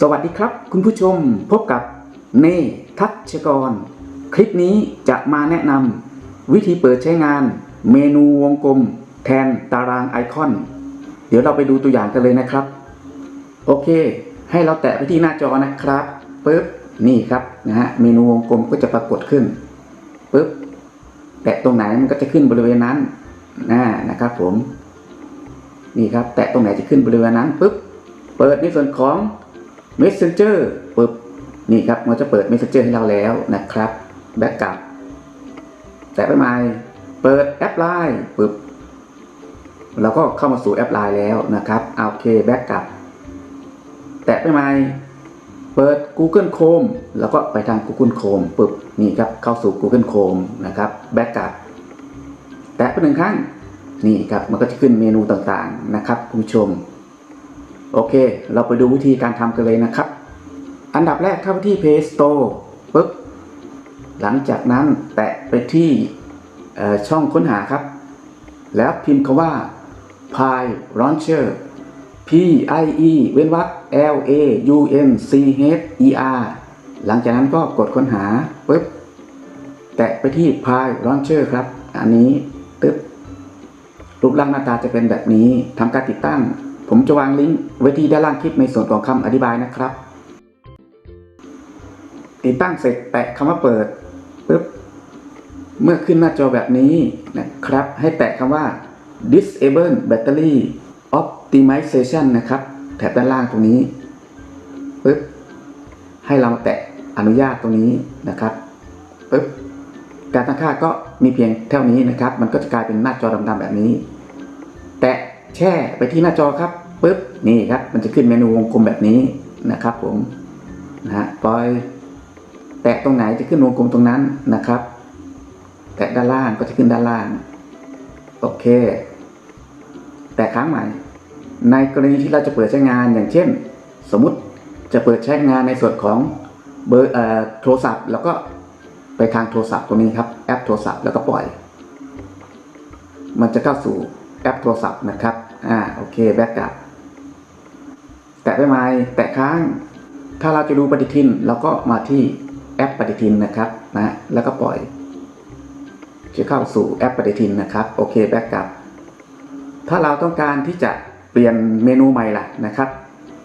สวัสดีครับ คุณผู้ชมพบกับเนทัชกร คลิปนี้จะมาแนะนำวิธีเปิดใช้งาน เมนูวงกลม แทนตารางไอคอน เดี๋ยวเราไปดูตัวอย่างกันเลยนะครับ โอเค ให้เราแตะไปที่หน้าจอนะครับปึ๊บนี่ครับนะฮะเมนูวงกลมก็จะปรากฏขึ้นปึ๊บแตะตรงไหนมันก็จะขึ้นบริเวณนั้นนะนะครับผมนี่ครับแตะตรงไหนจะขึ้นบริเวณนั้นปุ๊บเปิดในส่วนของ Messenger ปุ๊บนี่ครับมันจะเปิด Messenger ให้เราแล้วนะครับแบ็กกลับแตะไปใหม่เปิดแอปไลน์ปุ๊บเราก็เข้ามาสู่แอปไลน์แล้วนะครับโอเคแบ็กกลับแตะไปใหม่เปิด Google Chrome แล้วก็ไปทาง Google Chrome ปุ๊บนี่ครับเข้าสู่ Google Chrome นะครับแบ็กกลับแตะไปหนึ่งครั้งนี่ครับมันก็จะขึ้นเมนูต่างๆนะครับคุณผู้ชม โอเค เราไปดูวิธีการทำกันเลยนะครับ อันดับแรกเข้าไปที่ Play Store ปุ๊บ หลังจากนั้นแตะไปที่ช่องค้นหาครับ แล้วพิมพ์คำว่า Pi Launcher P I E เว้นวรรค L A U N C H E R หลังจากนั้นก็กดค้นหาปุ๊บ แตะไปที่ Pi Launcher ครับ อันนี้ปึ๊บรูปร่างหน้าตาจะเป็นแบบนี้ทำการติดตั้ง ผมจะวางลิงก์ไว้ที่ด้านล่างคลิปในส่วนของคำอธิบายนะครับ ติดตั้งเสร็จแตะคำว่าเปิดปุ๊บเมื่อขึ้นหน้าจอแบบนี้นะครับ ให้แตะคำว่า disable battery optimization นะครับ แถบด้านล่างตรงนี้ปุ๊บให้เราแตะอนุญาตตรงนี้นะครับปุ๊บการตั้งค่าก็มีเพียงเท่านี้นะครับ มันก็จะกลายเป็นหน้าจอดำๆแบบนี้ แตะแช่ไปที่หน้าจอครับ ปุ๊บนี่ครับ มันจะขึ้นเมนูวงกลมแบบนี้นะครับผมนะฮะปล่อยแตะตรงไหนจะขึ้นวงกลมตรงนั้นนะครับ แตะด้านล่างก็จะขึ้นด้านล่าง โอเค แตะค้างใหม่ ในกรณีที่เราจะเปิดใช้งานอย่างเช่น สมมุติจะเปิดใช้งานในส่วนของเบอร์โทรศัพท์ แล้วก็ไปทางโทรศัพท์ตรงนี้ครับแอปโทรศัพท์แล้วก็ปล่อย มันจะเข้าสู่แอปโทรศัพท์นะครับ อ่า โอเค แบ็กกลับะไปไหมแตะค้าง ถ้าเราจะดูปฏิทินเราก็มาที่แอปปฏิทินนะครับนะแล้วก็ปล่อย จะเข้าสู่แอปปฏิทินนะครับโอเคแบ็กกลับ ถ้าเราต้องการที่จะเปลี่ยนเมนูใหม่ล่ะนะครับ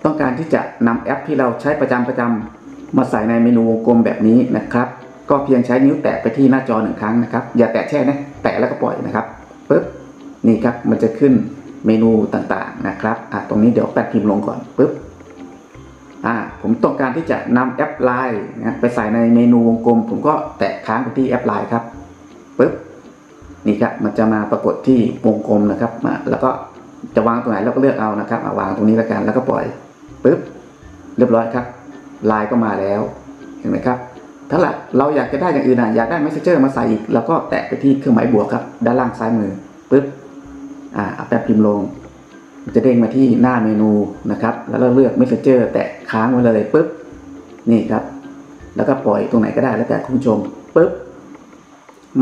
ต้องการที่จะนำแอปที่เราใช้ประจำประจำมาใส่ในเมนูวงกลมแบบนี้นะครับ ก็เพียงใช้นิ้วแตะไปที่หน้าจอหนึ่งครั้งนะครับ อย่าแตะแช่นะแตะแล้วก็ปล่อยนะครับปึ๊บนี่ครับมันจะขึ้น เมนูต่างๆนะครับอะตรงนี้เดี๋ยวแปะพิมพ์ลงก่อนปึ๊บอ่าผมต้องการที่จะนำแอปไลน์นะไปใส่ในเมนูวงกลม ผมก็แตะค้างไปที่แอปไลน์ครับปึ๊บนี่ครับมันจะมาปรากฏที่วงกลมนะครับมาแล้วก็จะวางตรงไหนเราก็เลือกเอานะครับาวางตรงนี้แล้วกันแล้วก็ปล่อยปึ๊บเรียบร้อยครับไลน์ก็มาแล้วเห็นไหมครับ ถ้าเราอยากจะได้อย่างอื่นอะอยากได้ Messenger มาใส่อีกเราก็แตะไปที่เครื่องหมายบวกครับ ด้านล่างซ้ายมือปึ๊บ อ่าเอาแป๊บพิมพ์ลง จะเด้งมาที่หน้าเมนูนะครับ แล้วเราเลือก Messenger แตะค้างไว้เลยปึ๊บนี่ครับ แล้วก็ปล่อยตรงไหนก็ได้แล้วแต่คุณผู้ชมปึ๊บ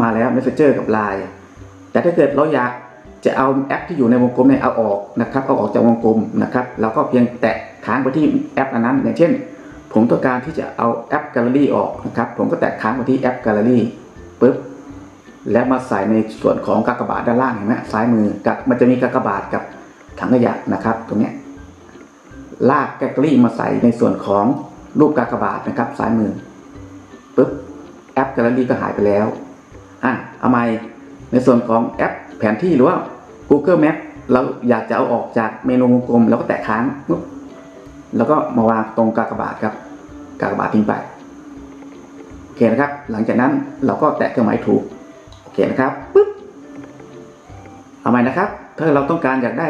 มาแล้ว Messenger กับ Line แต่ถ้าเกิดเราอยากจะเอาแอปที่อยู่ในวงกลมเนี่ยเอาออกนะครับเอาออกจากวงกลมนะครับเราก็เพียงแตะค้างไปที่แอปอันนั้น อย่างเช่น ผมต้องการที่จะเอาแอป Gallery ออกนะครับ ผมก็แตะค้างไปที่แอป Gallery ปุ๊บ แล้วมาใส่ในส่วนของกากบาทด้านล่างเห็นไหมซ้ายมือกับมันจะมีกากบาทกับถังขยะนะครับ ตรงนี้ลากแกลลี่มาใส่ในส่วนของรูปกากบาทนะครับซ้ายมือปุ๊บแอป Gallery ก็หายไปแล้วอะเอาใหม่ในส่วนของแอปแผนที่หรือว่า Google Map เราอยากจะเอาออกจากเมนูวงกลม แล้วก็แตะค้างปุ๊บแล้วก็มาวางตรงกากบาทครับกากบาททิ้งไปโอเคนะครับ หลังจากนั้นเราก็แตะเครื่องหมายถูก เคนะครับปุ๊บเอาใหม่นะครับ ถ้าเราต้องการอยากได้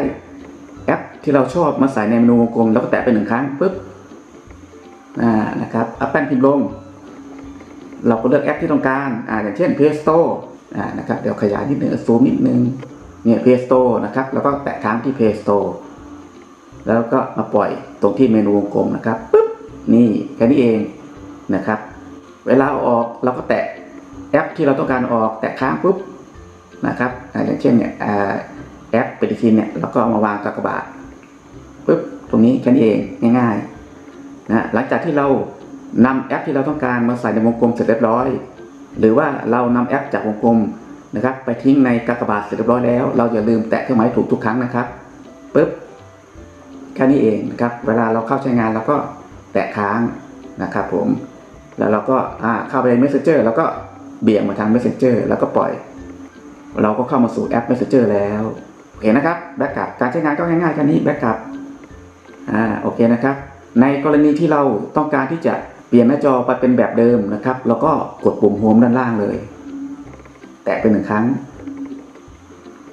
แอปที่เราชอบมาใส่ในเมนูวงกลมแล้วก็แตะไปหนึ่งครั้งปุ๊บอ่านะครับอัปแป้นพิมพ์ลง เราก็เลือกแอปที่ต้องการอ่าอย่างเช่น Play Store อ่านะครับเดี๋ยวขยายนิดนึงซูมนิดนึงเนี่ย Play Store นะครับแล้วก็แตะค้างที่ Play Store แล้วก็มาปล่อยตรงที่เมนูวงกลมนะครับปึ๊บนี่แค่นี้เองนะครับ เวลาออกเราก็แตะ แอปที่เราต้องการออกแตะค้างปุ๊บนะครับอย่างเช่นเนี่ยแอปปฏิทินเนี่ยเราก็เอามาวางกากบาทปึ๊บตรงนี้แค่นี้เองง่ายๆนะหลังจากที่เรานำแอปที่เราต้องการมาใส่ในวงกลมเสร็จเรียบร้อย หรือว่าเรานำแอปจากวงกลมนะครับ ไปทิ้งในกากบาทเสร็จเรียบร้อยแล้ว เราอย่าลืมแตะเครื่องหมายถูกทุกครั้งนะครับปึ๊บแค่นี้เองนะครับ เวลาเราเข้าใช้งานเราก็แตะค้างนะครับผมแล้วเราก็เข้าไปใน Messenger แล้วก็ เบี่ยงมาทาง Messenger แล้วก็ปล่อย เราก็เข้ามาสู่แอป Messenger แล้วโอเคนะครับแบ็กกลับการใช้งานก็ง่ายๆแค่นี้แบ็กกลับอ่าโอเคนะครับ ในกรณีที่เราต้องการที่จะเปลี่ยนหน้าจอไปเป็นแบบเดิมนะครับเราก็กดปุ่มโฮมด้านล่างเลย แตะไปหนึ่งครั้ง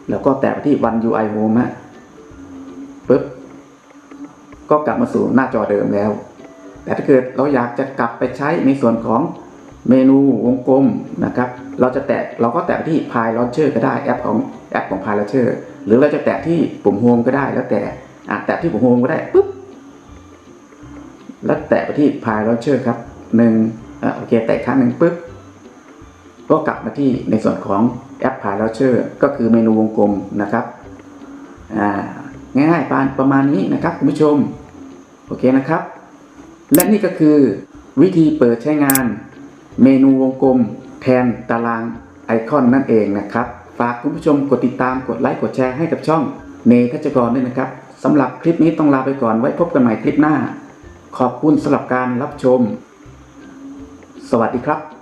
แล้วก็แตะไปที่ One UI Home ฮะปึ๊บก็กลับมาสู่หน้าจอเดิมแล้ว แต่ถ้าเกิดเราอยากจะกลับไปใช้ในส่วนของ เมนูวงกลมนะครับ เราจะแตะเราก็แตะที่ Pi Launcher ก็ได้แอปของแอปของ Pi Launcher หรือเราจะแตะที่ปุ่ม Home ก็ได้แล้วแต่อะแตะที่ปุ่ม Home ก็ได้ปุ๊บแล้วแตะไปที่ Pi Launcher ครับหนึ่งอะโอเคแตะครั้งหนึ่งปุ๊บก็กลับมาที่ในส่วนของแอป Pi Launcher ก็คือเมนูวงกลมนะครับอ่าง่ายๆปประมาณนี้นะครับคุณผู้ชมโอเคนะครับ และนี่ก็คือวิธีเปิดใช้งาน เมนูวงกลมแทนตารางไอคอนนั่นเองนะครับ ฝากคุณผู้ชมกดติดตามกดไลค์กดแชร์ให้กับช่องเนทัชกรด้วยนะครับสำหรับคลิปนี้ต้องลาไปก่อนไว้พบกันใหม่คลิปหน้า ขอบคุณสำหรับการรับชม สวัสดีครับ